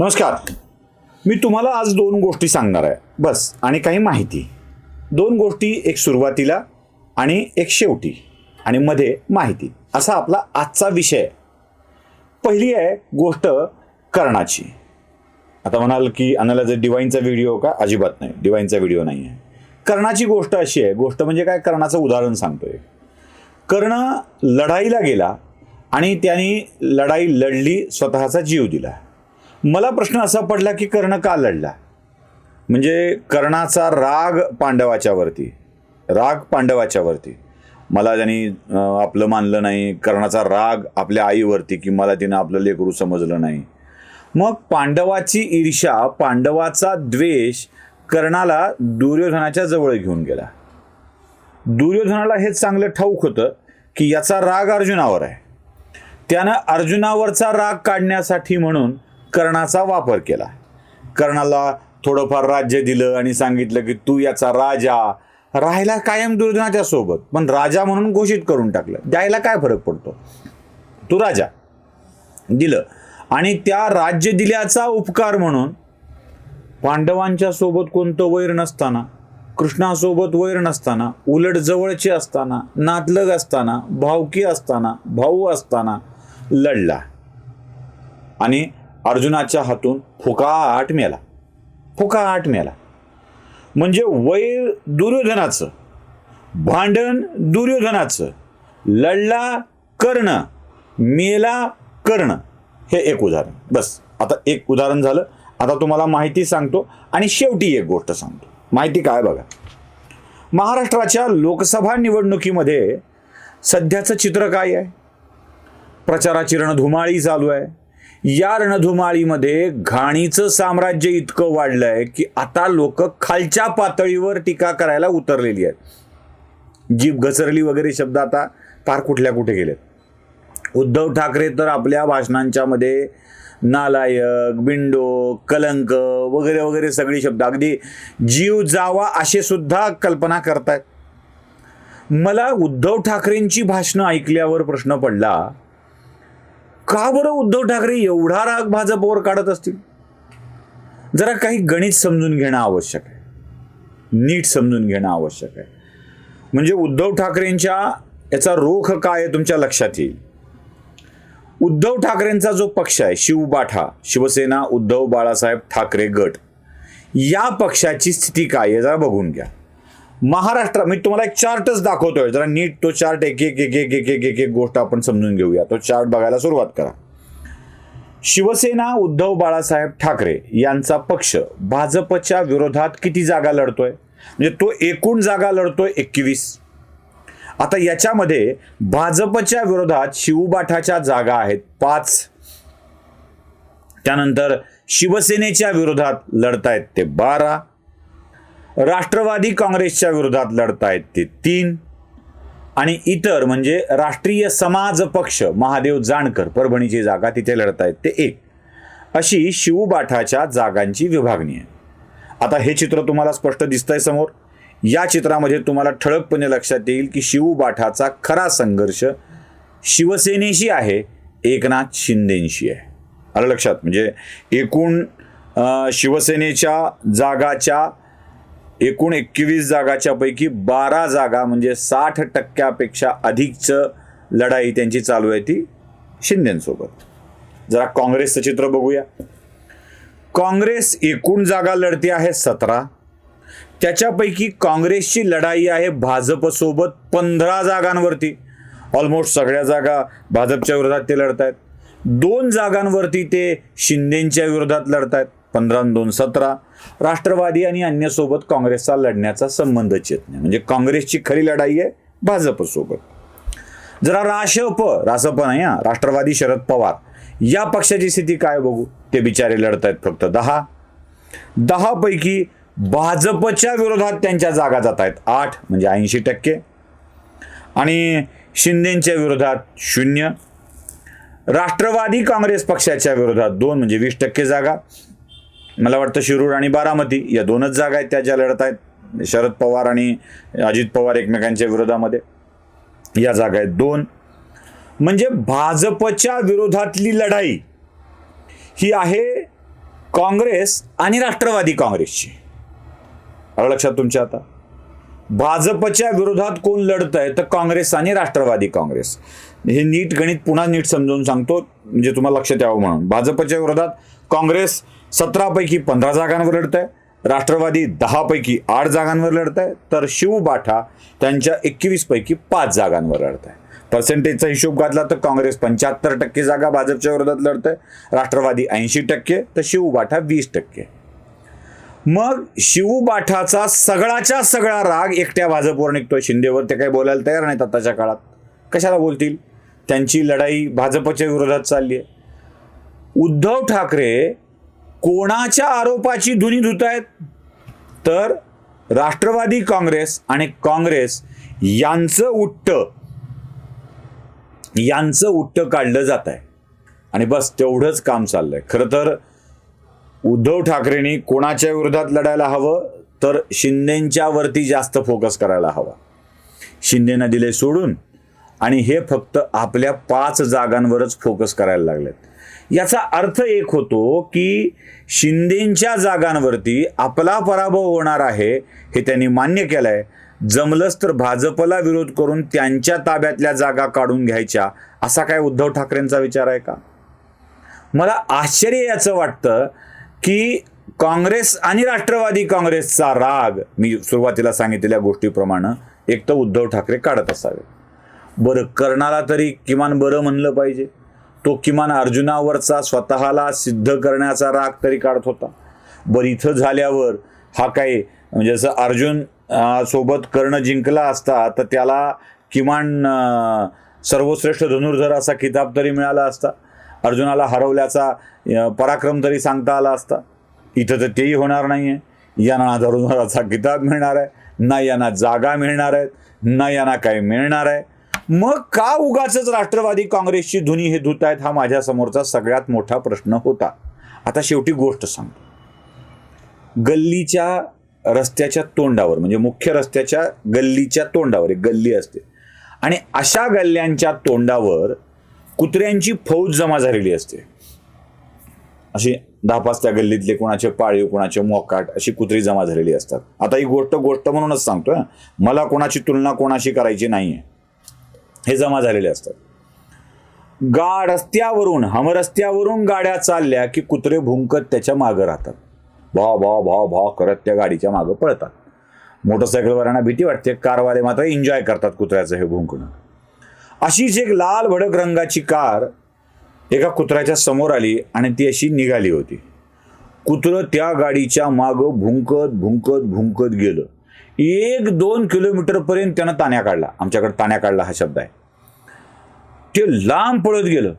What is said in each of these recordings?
नमस्कार. मी तुम्हाला आज दोन गोष्टी सांगणार आहे. बस आणि काही माहिती. दोन गोष्टी एक सुरुवातीला आणि एक शेवटी आणि मध्ये माहिती. असा आपला आजचा विषय. पहिली आहे गोष्ट कर्णाची. आता म्हणाल की अनाला डिवाईनचा व्हिडिओ का? अजिबात नाही. डिवाईनचा व्हिडिओ नाही आहे. कर्णाची गोष्ट अशी आहे. गोष्ट म्हणजे काय? कर्णाचं उदाहरण सांगतोय. कर्ण लढाईला गेला आणि त्यांनी लढाई लढली स्वतःचा जीव दिला. मला प्रश्न असा पडला की कर्ण का लढला? म्हणजे कर्णाचा राग पांडवाच्यावरती राग पांडवाच्यावरती मला त्यांनी आपलं मानलं नाही कर्णाचा राग आपल्या आईवरती की मला तिनं आपलं लेकरू समजलं नाही. मग पांडवाची ईर्षा पांडवाचा द्वेष कर्णाला दुर्योधनाच्या जवळ घेऊन गेला. दुर्योधनाला हेच चांगलं ठाऊक होतं की याचा राग अर्जुनावर आहे. त्यानं अर्जुनावरचा राग काढण्यासाठी म्हणून कर्णाचा वापर केला. कर्णाला थोडंफार राज्य दिलं आणि सांगितलं की तू याचा राजा. राहायला कायम दुर्धनाच्या सोबत पण राजा म्हणून घोषित करून टाकलं. द्यायला काय फरक पडतो? तू राजा दिलं. आणि त्या राज्य दिल्याचा उपकार म्हणून पांडवांच्या सोबत कोणतं वैर नसताना कृष्णासोबत वैर नसताना उलट जवळचे असताना नातलग असताना भावकी असताना भाऊ असताना लढला. आणि अर्जुनाच्या हातून फुकाट मेला. फुकाट मेला. म्हणजे वैर दुर्योधनाचं भांडण दुर्योधनाचं लढला कर्ण मेला कर्ण हे एक उदाहरण. बस आता एक उदाहरण झालं. आता तुम्हाला माहिती सांगतो आणि शेवटी एक गोष्ट सांगतो. माहिती काय बघा? महाराष्ट्राच्या लोकसभा निवडणुकीमध्ये सध्याचं चित्र काय आहे? प्रचाराची रणधुमाळी चालू आहे. या रणधुमाळीमध्ये घाणीचं साम्राज्य इतकं वाढलं आहे की आता लोक खालच्या पातळीवर टीका करायला उतरलेली आहेत. जीभ घसरली वगैरे शब्द आता फार कुठल्या कुठे गेलेत. उद्धव ठाकरे तर आपल्या भाषणांच्या मध्ये नालायक बिंडो कलंक वगैरे वगैरे सगळी शब्द. अगदी जीव जावा असे सुद्धा कल्पना करतायत. मला उद्धव ठाकरेंची भाषणं ऐकल्यावर प्रश्न पडला का बरं उद्धव ठाकरे एवढा राग भाजपवर काढत असतील? जरा काही गणित समजून घेणं आवश्यक आहे. नीट समजून घेणं आवश्यक आहे. म्हणजे उद्धव ठाकरेंच्या याचा रोख काय आहे तुमच्या लक्षात येईल? उद्धव ठाकरेंचा जो पक्ष आहे शिवबाठा शिवसेना उद्धव बाळासाहेब ठाकरे गट या पक्षाची स्थिती काय आहे? जरा बघून घ्या. महाराष्ट्र मी तुम्हाला एक चार्टच दाखवतोय. जरा नीट तो चार्ट एक एक एक एक एक एक एक एक गोष्ट आपण समजून घेऊया. तो चार्ट बघायला सुरुवात करा. शिवसेना उद्धव बाळासाहेब ठाकरे यांचा पक्ष भाजपच्या विरोधात किती जागा लढतोय? म्हणजे तो एकूण जागा लढतोय एकवीस. आता याच्यामध्ये भाजपच्या विरोधात शिवबाठाच्या जागा आहेत पाच. त्यानंतर शिवसेनेच्या विरोधात लढतायत ते बारा. राष्ट्रवादी काँग्रेसच्या विरोधात लढतायत ते तीन. आणि इतर म्हणजे राष्ट्रीय समाज पक्ष महादेव जाणकर परभणीची जागा तिथे लढतायत ते एक. अशी शिवबाठाच्या जागांची विभागणी आहे. आता हे चित्र तुम्हाला स्पष्ट दिसतंय समोर. या चित्रामध्ये तुम्हाला ठळकपणे लक्षात येईल की शिवबाठाचा खरा संघर्ष शिवसेनेशी आहे एकनाथ शिंदेशी आहे. आलं लक्षात? म्हणजे एकूण शिवसेनेच्या जागाच्या एकूण एकवीस जागाच्या पैकी बारा जागा म्हणजे साठ टक्क्यापेक्षा अधिकचं लढाई त्यांची चालू आहे ती शिंदेसोबत. जरा काँग्रेसचं चित्र बघूया. काँग्रेस एकूण जागा लढते आहे सतरा. त्याच्यापैकी काँग्रेसची लढाई आहे भाजपसोबत पंधरा जागांवरती. ऑलमोस्ट सगळ्या जागा भाजपच्या विरोधात ते लढत आहेत दोन जागांवरती ते शिंदेच्या विरोधात लढत आहेत पंधरा दोन सतरा. राष्ट्रवादी आणि अन्यसोबत काँग्रेसचा लढण्याचा संबंधच येत नाही. म्हणजे काँग्रेसची खरी लढाई आहे भाजपसोबत जरा राशप रासप नाही हा. राष्ट्रवादी शरद पवार. या पक्षाची स्थिती काय बघू? ते बिचारे लढत आहेत फक्त दहा. दहा पैकी भाजपच्या विरोधात त्यांच्या जागा जात आहेत आठ म्हणजे ऐंशी टक्के. आणि शिंदेच्या विरोधात शून्य. राष्ट्रवादी काँग्रेस पक्षाच्या विरोधात दोन म्हणजे वीस टक्के जागा. मला वाटतं शिरूर आणि बारामती या दोनच जागा आहेत त्या ज्या लढत आहेत. शरद पवार आणि अजित पवार एकमेकांच्या विरोधामध्ये या जागा आहेत. दोन. म्हणजे भाजपच्या विरोधातली लढाई ही आहे काँग्रेस आणि राष्ट्रवादी काँग्रेसची. आलं लक्षात तुमच्या आता? भाजपच्या विरोधात कोण लढत आहे तर काँग्रेस आणि राष्ट्रवादी काँग्रेस. हे नीट गणित पुन्हा नीट समजावून सांगतो म्हणजे तुम्हाला लक्षात यावं म्हणून. भाजपच्या विरोधात काँग्रेस सतरापैकी पंधरा जागांवर लढत आहे राष्ट्रवादी दहापैकी आठ जागांवर लढत आहे तर शिवबाठा त्यांच्या एकवीसपैकी पाच जागांवर लढत आहे पर्सेंटेजचा हिशोब घातला तर काँग्रेस पंच्याहत्तर टक्के जागा भाजपच्या विरोधात लढत आहे राष्ट्रवादी ऐंशी टक्के तर शिवबाठा वीस टक्के. मग शिवबाठाचा सगळाच्या सगळा राग एकट्या भाजपवर निघतोय. शिंदेवर ते काही बोलायला तयार नाहीत आताच्या काळात. कशाला बोलतील? त्यांची लढाई भाजपच्या विरोधात चालली आहे. उद्धव ठाकरे कोणाच्या आरोपाची धुनी धुत आहेत? तर राष्ट्रवादी काँग्रेस आणि काँग्रेस यांचं उट्ट यांचं उट्ट काढलं जात आहे. आणि बस तेवढंच काम चाललंय. खरं तर उद्धव ठाकरेंनी कोणाच्या विरोधात लढायला हवं? तर शिंदेच्या वरती जास्त फोकस करायला हवा. शिंदेना दिले सोडून आणि हे फक्त आपल्या पाच जागांवरच फोकस करायला लागलेत. याचा अर्थ एक होतो की शिंदेंच्या जागांवरती आपला पराभव होणार आहे हे त्यांनी मान्य केलंय. जमलंच तर भाजपला विरोध करून त्यांच्या ताब्यातल्या जागा काढून घ्यायच्या असा काय उद्धव ठाकरेंचा विचार आहे का? मला आश्चर्य याचं वाटतं की काँग्रेस आणि राष्ट्रवादी काँग्रेसचा राग मी सुरुवातीला सांगितलेल्या गोष्टीप्रमाणे एक तर उद्धव ठाकरे काढत असावे. बरं कर्णाला तरी किमान बरं म्हणलं पाहिजे. तो किमान अर्जुनावरचा स्वतःला सिद्ध करण्याचा राग तरी काढत होता. बरं इथं झाल्यावर हा काही म्हणजे जसं अर्जुन सोबत कर्ण जिंकला असता तर त्याला किमान सर्वश्रेष्ठ धनुर्धर असा किताब तरी मिळाला असता. अर्जुनाला हरवल्याचा पराक्रम तरी सांगता आला असता. इथं तर तेही होणार नाही आहे यांना धनुर्धराचा किताब मिळणार आहे. ना यांना जागा मिळणार आहेत ना यांना काही मिळणार आहे. मग का उगाच राष्ट्रवादी काँग्रेसची धुनी हे धुत आहेत हा माझ्या समोरचा सगळ्यात मोठा प्रश्न होता. आता शेवटी गोष्ट सांगतो. गल्लीच्या रस्त्याच्या तोंडावर म्हणजे मुख्य रस्त्याच्या गल्लीच्या तोंडावर एक गल्ली असते. आणि अशा गल्ल्यांच्या तोंडावर कुत्र्यांची फौज जमा झालेली असते. अशी दहा पाच त्या गल्लीतले कोणाचे पाळीव कोणाचे मोकाट अशी कुत्री जमा झालेली असतात. आता ही गोष्ट गोष्ट म्हणूनच सांगतोय मला कोणाची तुलना कोणाशी करायची नाहीये. हे जमा झालेले असतात. गा रस्त्यावरून हमरस्त्यावरून गाड्या चालल्या की कुत्रे भुंकत त्याच्या मागं राहतात. भा भा भा भा करत त्या गाडीच्या मागं पळतात. मोटरसायकलवाल्यांना भीती वाटते कारवाले मात्र एन्जॉय करतात कुत्र्याचं हे भुंकणं. अशीच एक लाल भडक रंगाची कार एका कुत्र्याच्या समोर आली आणि ती अशी निघाली होती. कुत्रं त्या गाडीच्या मागं भुंकत भुंकत भुंकत गेलं. एक दोन किलोमीटरपर्यंत त्यानं ताण्या काढला. आमच्याकडे ताण्या काढला हा शब्द आहे. ते लांब पळत गेलं.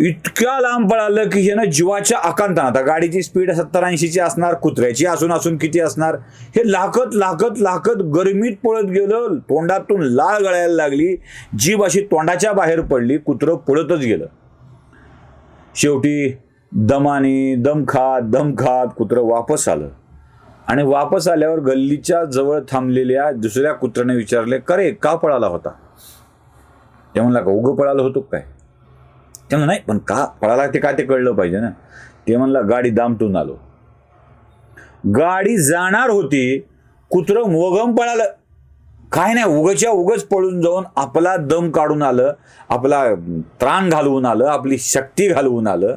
इतक्या लांब पळालं की ह्यानं जीवाच्या आकांतानं आता गाडीची स्पीड सत्तर ऐंशीची असणार कुत्र्याची असून असून किती असणार हे लाकत लाकत लाकत गरमीत पळत गेलं. तोंडातून लाळ गळायला लागली. जीभ अशी तोंडाच्या बाहेर पडली. कुत्रं पळतच गेलं. शेवटी दमाने दम खात दम खात कुत्रं वापस आलं. आणि वापस आल्यावर गल्लीच्या जवळ थांबलेल्या दुसऱ्या कुत्र्याने विचारले करे का पळाला होता? ते म्हणला का उगं पळालं होतो काय? ते म्हणलं नाही पण का पळाला ते काय ते कळलं पाहिजे ना. ते म्हणला गाडी दामटून आलो. गाडी जाणार होती कुत्रं मोगम पळालं. काय नाही उगच्या उगच पळून जाऊन आपला दम काढून आलं आपला त्राण घालवून आलं आपली शक्ती घालवून आलं.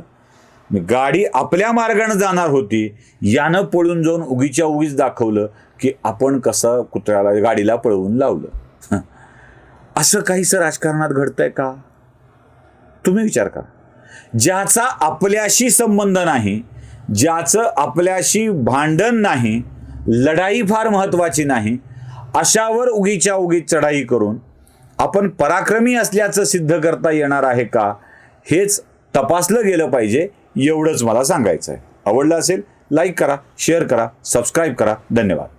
गाडी आपल्या मार्गाने जाणार होती यानं पळून जाऊन उगीच्या उगीच दाखवलं की आपण कसं कुत्र्याला गाडीला पळवून लावलं. असं काहीसं राजकारणात घडतंय का? तुम्ही विचार करा. ज्याचा आपल्याशी संबंध नाही ज्याचं आपल्याशी भांडण नाही लढाई फार महत्वाची नाही अशावर उगीच्या उगीच चढाई करून आपण पराक्रमी असल्याचं सिद्ध करता येणार आहे का? हेच तपासलं गेलं पाहिजे. एवढंच मला सांगायचं आहे आवडलं असेल लाईक करा शेअर करा सबस्क्राईब करा. धन्यवाद.